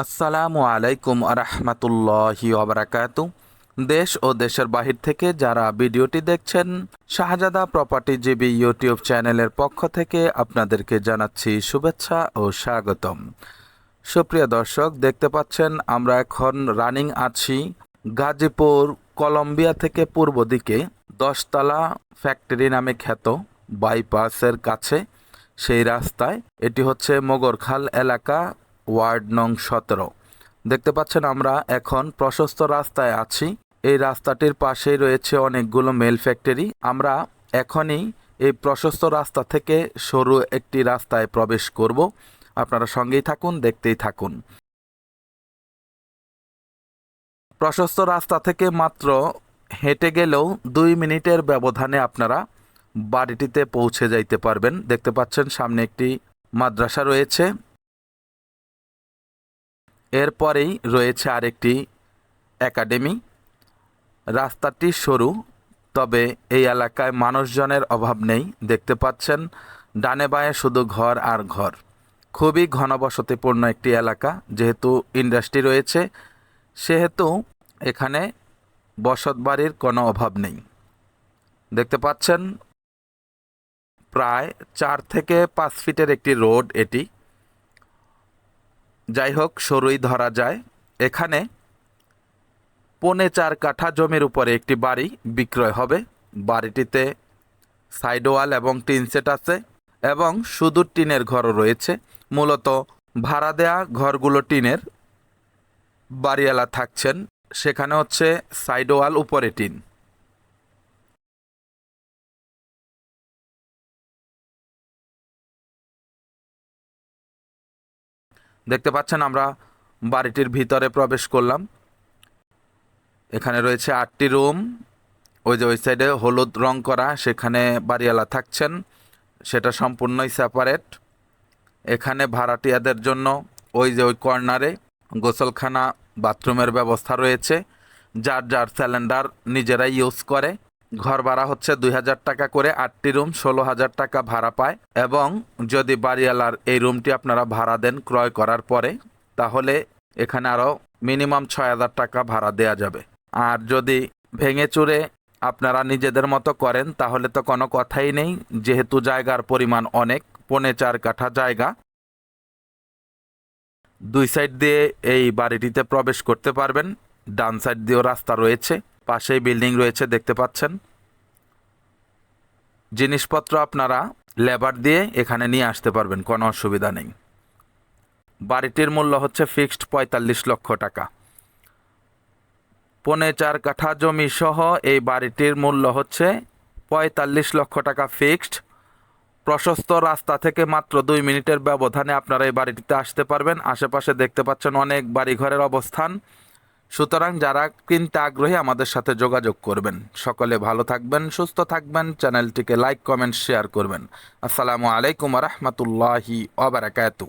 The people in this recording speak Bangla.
আসসালামু আলাইকুম আরহামতুল্লাহি ওবরাকাত দেশ ও দেশের বাহির থেকে যারা ভিডিওটি দেখছেন, শাহজাদা প্রপার্টি জিবি ইউটিউব চ্যানেলের পক্ষ থেকে আপনাদেরকে জানাচ্ছি শুভেচ্ছা ও স্বাগতম। সুপ্রিয় দর্শক, দেখতে পাচ্ছেন আমরা এখন রানিং আছি গাজীপুর, কলম্বিয়া থেকে পূর্ব দিকে দশতলা ফ্যাক্টরি নামে খ্যাত বাইপাসের কাছে। সেই রাস্তায় এটি হচ্ছে মোগরখাল এলাকা। ওয়ার্ড নং সতেরো। দেখতে পাচ্ছেন আমরা এখন প্রশস্ত রাস্তায় আছি। এই রাস্তাটির পাশেই রয়েছে অনেকগুলো মেল ফ্যাক্টরি। আমরা এখনই এই প্রশস্ত রাস্তা থেকে সরু একটি রাস্তায় প্রবেশ করব। আপনারা সঙ্গেই থাকুন, দেখতেই থাকুন। প্রশস্ত রাস্তা থেকে মাত্র হেঁটে গেলেও দুই মিনিটের ব্যবধানে আপনারা বাড়িটিতে পৌঁছে যাইতে পারবেন। দেখতে পাচ্ছেন সামনে একটি মাদ্রাসা রয়েছে। এরপরেই রয়েছে আরেকটি একাডেমি। রাস্তাটি সরু, তবে এই এলাকায় মানুষজনের অভাব নেই, দেখতে পাচ্ছেন। ডানে বাঁয়ে শুধু ঘর আর ঘর। খুবই ঘনবসতিপূর্ণ একটি এলাকা, যেহেতু ইন্ডাস্ট্রি রয়েছে, সেহেতু এখানে বসত বাড়ির কোনো অভাব নেই। দেখতে পাচ্ছেন, প্রায় চার থেকে পাঁচ ফিটের একটি রোড এটি। যাই হোক সরুই ধরা যায়। এখানে পৌনে চার কাঠা জমির উপরে একটি বাড়ি বিক্রয় হবে। বাড়িটিতে সাইড ওয়াল এবং টিন সেট আছে এবং শুধু টিনের ঘরও রয়েছে। মূলত ভাড়া দেয়া ঘরগুলো টিনের বাড়িওয়ালা থাকছেন। সেখানে হচ্ছে সাইড ওয়াল উপরে টিন। দেখতে পাচ্ছেন আমরা বাড়িটির ভিতরে প্রবেশ করলাম। এখানে রয়েছে আটটি রুম। ওই যে ওই সাইডে হলুদ রং করা, সেখানে বাড়িওয়ালা থাকছেন। সেটা সম্পূর্ণই সেপারেট এখানে ভাড়াটিয়াদের জন্য ওই যে ওই কর্নারে গোসলখানা, বাথরুমের ব্যবস্থা রয়েছে। যার যার সিলিন্ডার নিজেরাই ইউজ করে। ঘর ভাড়া হচ্ছে দুই হাজার টাকা করে, আটটি রুম, ষোলো হাজার টাকা ভাড়া পায়। এবং যদি বাড়িওয়ালার এই রুমটি আপনারা ভাড়া দেন ক্রয় করার পরে, তাহলে এখানে আরও মিনিমাম ছয় হাজার টাকা ভাড়া দেয়া যাবে। আর যদি ভেঙে চুরে আপনারা নিজেদের মতো করেন, তাহলে তো কোনো কথাই নেই, যেহেতু জায়গার পরিমাণ অনেক, পৌনে চার কাঠা জায়গা। দুই সাইড দিয়ে এই বাড়িটিতে প্রবেশ করতে পারবেন, ডান সাইড দিয়েও রাস্তা রয়েছে। পাশেই বিল্ডিং রয়েছে, দেখতে পাচ্ছেন। জিনিসপত্র আপনারা লেবার দিয়ে এখানে নিয়ে আসতে পারবেন, কোনো অসুবিধা নেই। বাড়িটির মূল্য হচ্ছে ফিক্সড পঁয়তাল্লিশ লক্ষ টাকা। পৌনে চার কাঠা জমি সহ এই বাড়িটির মূল্য হচ্ছে পঁয়তাল্লিশ লক্ষ টাকা ফিক্সড। প্রশস্ত রাস্তা থেকে মাত্র দুই মিনিটের ব্যবধানে আপনারা এই বাড়িটিতে আসতে পারবেন। আশেপাশে দেখতে পাচ্ছেন অনেক বাড়িঘরের অবস্থান। সুতরাং যারা কিনতে আগ্রহী আমাদের সাথে যোগাযোগ করবেন, সকলে ভালো থাকবেন, সুস্থ থাকবেন, চ্যানেলটিকে লাইক, কমেন্ট, শেয়ার করবেন। আসসালামু আলাইকুম রহমতুল্লাহি ওবরাকাতু